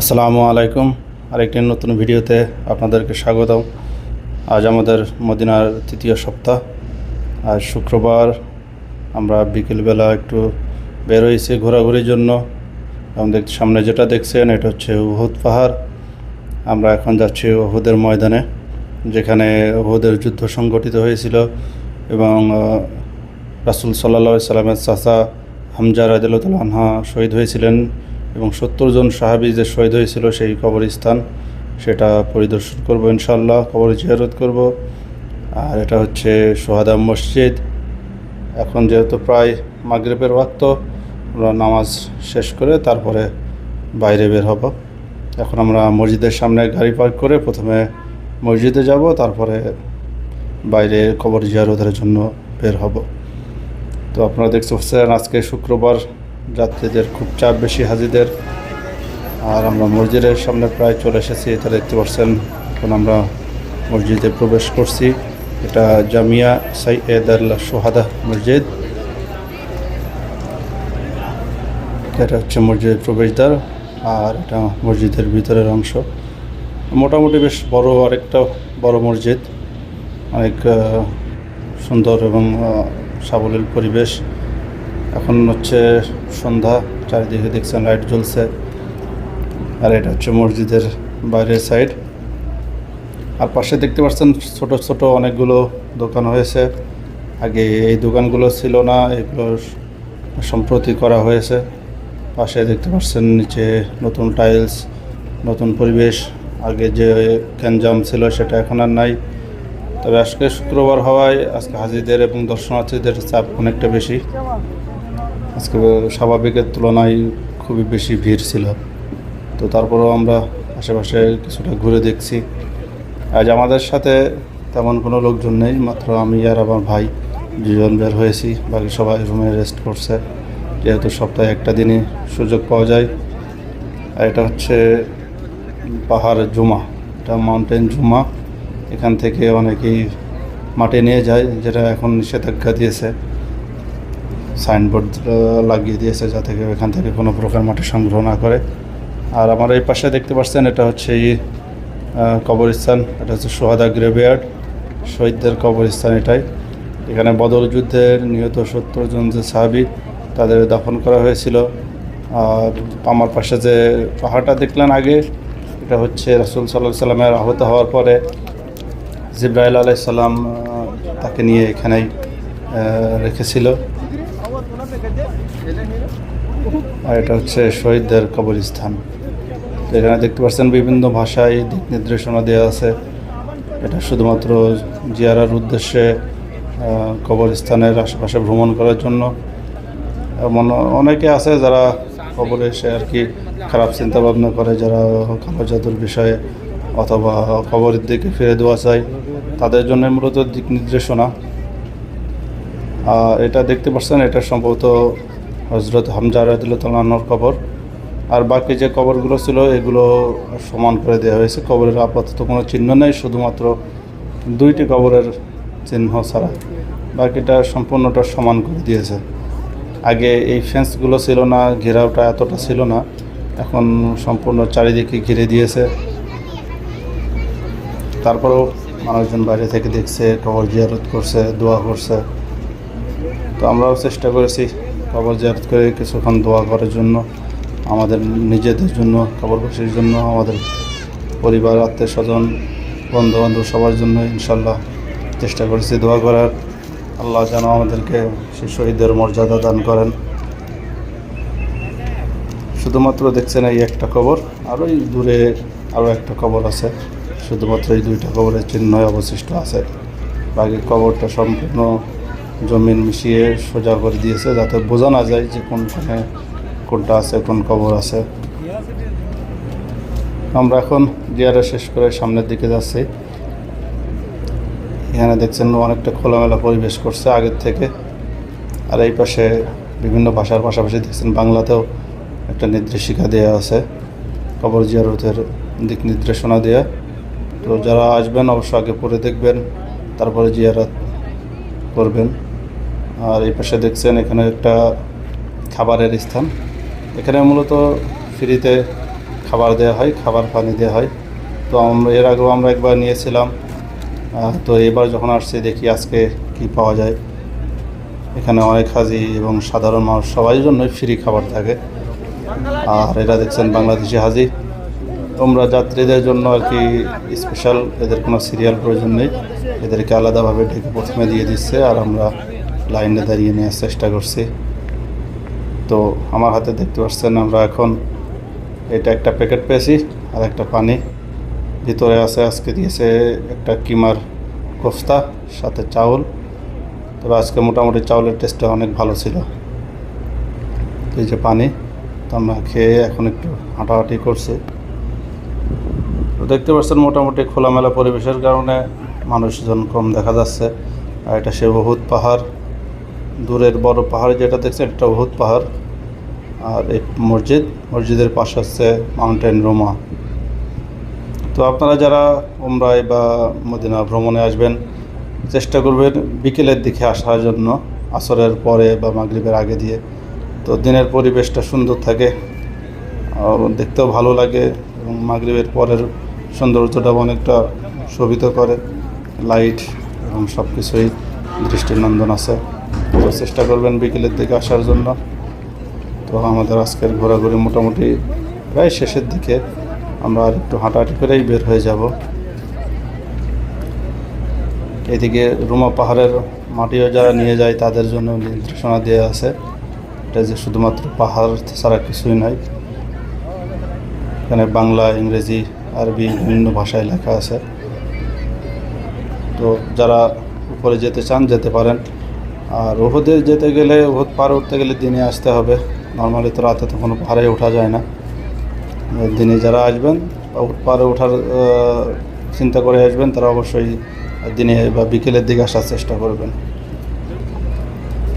আসসালামু আলাইকুম। আরেকটি নতুন ভিডিওতে আপনাদেরকে স্বাগতম। আজ আমাদের মদিনার তৃতীয় সপ্তাহ। আজ শুক্রবার আমরা বিকেলবেলা একটু বের হয়েছি ঘোরাঘুরির জন্য। আমাদের সামনে যেটা দেখছেন, এটা হচ্ছে উহুদ পাহাড়। আমরা এখন যাচ্ছি উহুদের ময়দানে, যেখানে উহুদের যুদ্ধ সংগঠিত হয়েছিল। এবং রাসুল সাল্লা সাল্লামের চাচা হামজা রাদিল্লাহ আনহা শহীদ হয়েছিলেন। এবং সত্তর জন সাহাবি যে শহীদ হয়েছিল সেই কবরস্থান, সেটা পরিদর্শন করব ইনশাল্লাহ কবর জিয়ারত করব। আর এটা হচ্ছে সোহাদা মসজিদ। এখন যেহেতু প্রায় মাগরেবের ওয়াক্ত, আমরা নামাজ শেষ করে তারপরে বাইরে বের হব। এখন আমরা মসজিদের সামনে গাড়ি পার্ক করে প্রথমে মসজিদে যাব, তারপরে বাইরে কবর জিয়ারতের জন্য বের হব। তো আপনারা দেখতে পাচ্ছেন, আজকে শুক্রবার যাত্রীদের খুব চাপ বেশি, হাজিদের। আর আমরা মসজিদের সামনে প্রায় চলে এসেছি, এটা দেখতে পাচ্ছেন। এখন আমরা মসজিদে প্রবেশ করছি। এটা জামিয়া সাইয়েদ আল্লাহ সোহাদা মসজিদ। এটা হচ্ছে মসজিদের প্রবেশদ্বার, আর এটা মসজিদের ভিতরের অংশ। মোটামুটি বেশ বড় আরেকটা বড় মসজিদ। অনেক সুন্দর এবং সাবলীল পরিবেশ। এখন হচ্ছে সন্ধ্যা, চারিদিকে দেখছেন লাইট জ্বলছে। আর এটা হচ্ছে মসজিদের বাইরের সাইড আর পাশে দেখতে পাচ্ছেন ছোট ছোট অনেকগুলো দোকান হয়েছে। আগে এই দোকানগুলো ছিল না, এগুলো সম্প্রতি করা হয়েছে। পাশে দেখতে পাচ্ছেন নিচে নতুন টাইলস নতুন পরিবেশ। আগে যে গ্যাঞ্জাম ছিল সেটা এখন আর নাই। তবে আজকে শুক্রবার হওয়ায় আজকে হাজিদের এবং দর্শনার্থীদের চাপ অনেকটা বেশি। আজকে স্বাভাবিকের তুলনায় খুবই বেশি ভিড় ছিল। তো তারপরেও আমরা আশেপাশে কিছুটা ঘুরে দেখছি। আজ আমাদের সাথে তেমন কোনো লোকজন নেই, মাত্র আমি আর আমার ভাই দুজন বের হয়েছি। বাকি সবাই রুমে রেস্ট করছে। যেহেতু সপ্তাহে একটা দিনই সুযোগ পাওয়া যায়। আর এটা হচ্ছে পাহাড় জুমা, এটা মাউন্টেন জুমা। এখান থেকে অনেকেই মাঠে নিয়ে যায়, যেটা এখন নিষেধাজ্ঞা দিয়েছে। সাইনবোর্ড লাগিয়ে দিয়েছে যাতে এখান থেকে কোনো প্রকার মাটি সংগ্রহ না করে। আর আমার এই পাশে দেখতে পাচ্ছেন, এটা হচ্ছে এই কবরস্থান, এটা হচ্ছে সোহাদা গ্রেভিয়ার্ড, শহীদদের কবরস্থান এটাই। এখানে বদল যুদ্ধে নিহত সত্তর জন যে সাহাবি, তাদের দাফন করা হয়েছিল। আর আমার পাশে যে পাহাড়টা দেখলেন আগে, এটা হচ্ছে রাসুল সাল্লাহ সাল্লামের আহত হওয়ার পরে জিব্রাইল আলাইসাল্লাম তাকে নিয়ে এখানেই রেখেছিল। আর এটা হচ্ছে শহীদদের কবরস্থান। এখানে দেখতে পাচ্ছেন বিভিন্ন ভাষায় দিক নির্দেশনা দেওয়া আছে। এটা শুধুমাত্র জিয়ারার উদ্দেশ্যে কবরস্থানের আশেপাশে ভ্রমণ করার জন্য। অনেকে আছে যারা কবরে এসে আর কি খারাপ চিন্তা ভাবনা করে, যারা কালো জাদুর বিষয়ে অথবা কবরের দিকে ফিরে দেওয়া চায়। তাদের জন্য মূলত দিক নির্দেশনা। এটা দেখতে পাচ্ছেন, এটা সম্ভবত হজরত হামজা রাদিল্লাহর কবর। আর বাকি যে কবরগুলো ছিল, এগুলো সমান করে দেওয়া হয়েছে। কবরের আপাতত কোনো চিহ্ন নেই, শুধুমাত্র দুইটি কবরের চিহ্ন ছাড়া। বাকিটা সম্পূর্ণটা সমান করে দিয়েছে। আগে এই ফেন্সগুলো ছিল না, ঘেরাওটা এতটা ছিল না। এখন সম্পূর্ণ চারিদিকে ঘিরে দিয়েছে। তারপরেও মানুষজন বাইরে থেকে দেখছে কবর জিয়ারত করছে, দোয়া করছে। তো আমরাও চেষ্টা করেছি কবর জিয়ারত করে কিছুক্ষণ দোয়া করার জন্য, আমাদের নিজেদের জন্য, কবরবাসীর জন্য, আমাদের পরিবার আত্মীয় স্বজন বন্ধু বান্ধব সবার জন্য ইনশাল্লাহ চেষ্টা করেছি দোয়া করার। আল্লাহ যেন আমাদেরকে সেই শহীদের মর্যাদা দান করেন। শুধুমাত্র দেখছেন এই একটা কবর, আর ওই দূরে আরও একটা কবর আছে, শুধুমাত্র এই দুইটা কবরের চিহ্নই অবশিষ্ট আছে। বাকি কবরটা সম্পূর্ণ জমিন মিশিয়ে সোজা করে দিয়েছে যাতে বোঝা না যায় যে কোনখানে কোনটা আছে, কোন কবর আছে। আমরা এখন জিয়ারা শেষ করে সামনের দিকে যাচ্ছি। এখানে দেখছেন অনেকটা খোলামেলা পরিবেশ করছে আগের থেকে। আর এই পাশে বিভিন্ন ভাষার পাশাপাশি দেখছেন বাংলাতেও একটা নির্দেশিকা দেওয়া আছে, কবর জিয়ারতের দিক নির্দেশনা দেওয়া তো যারা আসবেন, অবশ্য আগে পড়ে দেখবেন, তারপরে জিয়ারত করবেন। আর এই পাশে দেখছেন এখানে একটা খাবারের স্থান। এখানে মূলত ফ্রিতে খাবার দেওয়া হয়, খাবার পানি দেওয়া হয়। তো আমরা এর আগেও আমরা একবার নিয়েছিলাম। তো এবার যখন আসছি দেখি আজকে কি পাওয়া যায়। এখানে অনেক হাজি এবং সাধারণ মানুষ সবাই জন্যই ফ্রি খাবার থাকে। আর এরা দেখছেন বাংলাদেশি হাজি। তোমরা যাত্রীদের জন্য আর কি স্পেশাল এদের কোনো সিরিয়াল প্রয়োজন নেই। এদেরকে আলাদাভাবে ডেকে প্রথমে দিয়ে দিচ্ছে আর আমরা লাইনে দাঁড়িয়ে নেওয়ার চেষ্টা করছি। তো আমার হাতে দেখতে পাচ্ছেন আমরা এখন এটা একটা প্যাকেট পেয়েছি আর একটা পানি। ভিতরে আছে আজকে দিয়েছে একটা কিমার কোফতা, সাথে চাউল। তবে আজকে মোটামুটি চাউলের টেস্টটা অনেক ভালো ছিল। এই যে পানি, তো আমরা খেয়ে এখন একটু হাঁটাহাঁটি করছি। তো দেখতে পাচ্ছেন মোটামুটি খোলামেলা পরিবেশের কারণে মানুষজন কম দেখা যাচ্ছে। আর এটা সে বহুত পাহাড়। দূরের বড় পাহাড় যেটা দেখছেন, এটা বহুত পাহাড়। আর এই মসজিদ, মসজিদের পাশে হচ্ছে মাউন্টেন রোমা। তো আপনারা যারা উমরায় বা মদিনা ভ্রমণে আসবেন, চেষ্টা করবেন বিকেলের দিকে আসার জন্য, আসরের পরে বা মাগরিবের আগে দিয়ে। তো দিনের পরিবেশটা সুন্দর থাকে দেখতেও ভালো লাগে এবং মাগরিবের পরের সৌন্দর্যটা অনেকটা শোভিত করে। লাইট এবং সব কিছুই দৃষ্টিনন্দন আছে। তো চেষ্টা করবেন বিকেলের দিকে আসার জন্য। তো আমাদের আজকের ঘোরাঘুরি মোটামুটি প্রায় শেষের দিকে। আমরা আর একটু হাঁটাহাঁটি করেই বের হয়ে যাব। এদিকে রুমা পাহাড়ের মাটিও যারা নিয়ে যায়, তাদের জন্য নির্দেশনা দেওয়া আছে। এটা যে শুধুমাত্র পাহাড় ছাড়া কিছুই নয়। এখানে বাংলা, ইংরেজি, আরবি বিভিন্ন ভাষায় লেখা আছে। তো যারা উপরে যেতে চান, যেতে পারেন। আর ওহদে যেতে গেলে ওহদ পাহাড়ে উঠতে গেলে দিনে আসতে হবে। নর্মালি তো রাতে তো কোনো পাহাড়ে ওঠা যায় না। দিনে যারা আসবেন পাহাড়ে ওঠার চিন্তা করে আসবেন, তারা অবশ্যই দিনে বা বিকেলের দিকে আসার চেষ্টা করবেন।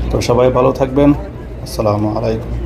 তো সবাই ভালো থাকবেন। আসসালামু আলাইকুম।